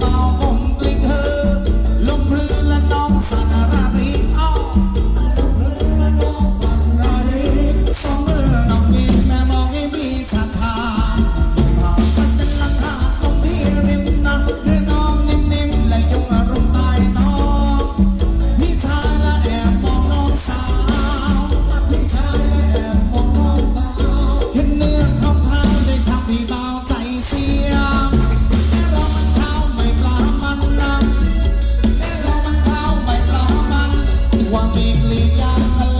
mal. ลีกยาง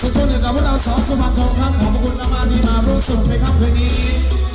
ชุดช่วยเหลือกับพวกเราสองสุพรรทองครับขอบคุณมากๆที่มาร่วมสนุกในค่ำคืนนี้